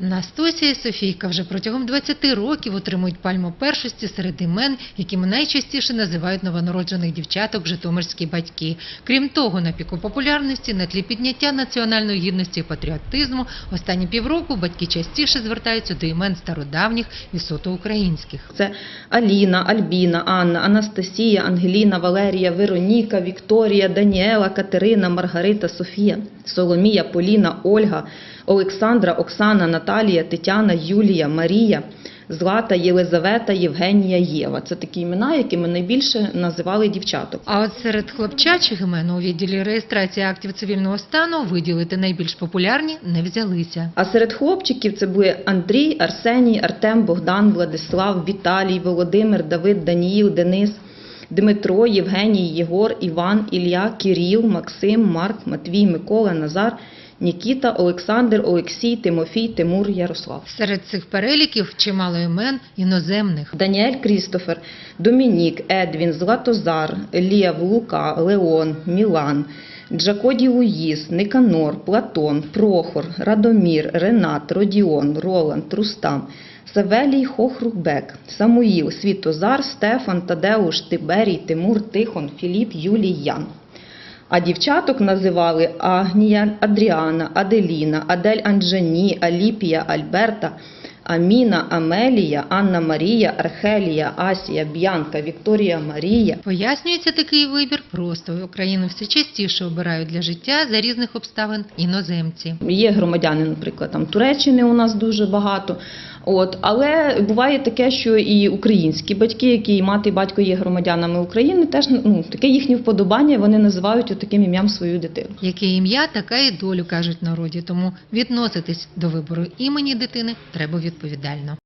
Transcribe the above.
Настосія і Софійка вже протягом 20 років отримують пальму першості серед імен, якими найчастіше називають новонароджених дівчаток житомирські батьки. Крім того, на піку популярності на тлі підняття національної гідності і патріотизму останні півроку батьки частіше звертаються до імен стародавніх і сотоукраїнських. Це Аліна, Альбіна, Анна, Анастасія, Ангеліна, Валерія, Вероніка, Вікторія, Даніела, Катерина, Маргарита, Софія, Соломія, Поліна, Ольга, Олександра, Оксана, Наталія, Тетяна, Юлія, Марія, Злата, Єлизавета, Євгенія, Єва. Це такі імена, якими найбільше називали дівчаток. А от серед хлопчачих імен у відділі реєстрації актів цивільного стану виділити найбільш популярні не взялися. А серед хлопчиків це були Андрій, Арсеній, Артем, Богдан, Владислав, Віталій, Володимир, Давид, Даніїл, Денис, Дмитро, Євгеній, Єгор, Іван, Ілля, Кирил, Максим, Марк, Матвій, Микола, Назар, Нікіта, Олександр, Олексій, Тимофій, Тимур, Ярослав. Серед цих переліків чимало імен іноземних. Даніель Крістофер, Домінік, Едвін, Златозар, Лєв, Лука, Леон, Мілан, Джакоді Луїс, Никанор, Платон, Прохор, Радомір, Ренат, Родіон, Роланд, Рустам, Савелій, Хохрукбек, Самуїл, Світозар, Стефан, Тадеуш, Тиберій, Тимур, Тихон, Філіп, Юлій, Ян. А дівчаток називали Агнія, Адріана, Аделіна, Адель Анджані, Аліпія, Альберта, Аміна, Амелія, Анна Марія, Архелія, Асія, Б'янка, Вікторія Марія. Пояснюється такий вибір просто. Україну все частіше обирають для життя за різних обставин іноземці. Є громадяни, наприклад, там Туреччини у нас дуже багато. От, але буває таке, що і українські батьки, які і мати і батько є громадянами України, теж ну, таке їхнє вподобання, вони називають таким ім'ям свою дитину. Яке ім'я, така і долю кажуть народі. Тому відноситись до вибору імені дитини треба відповідально.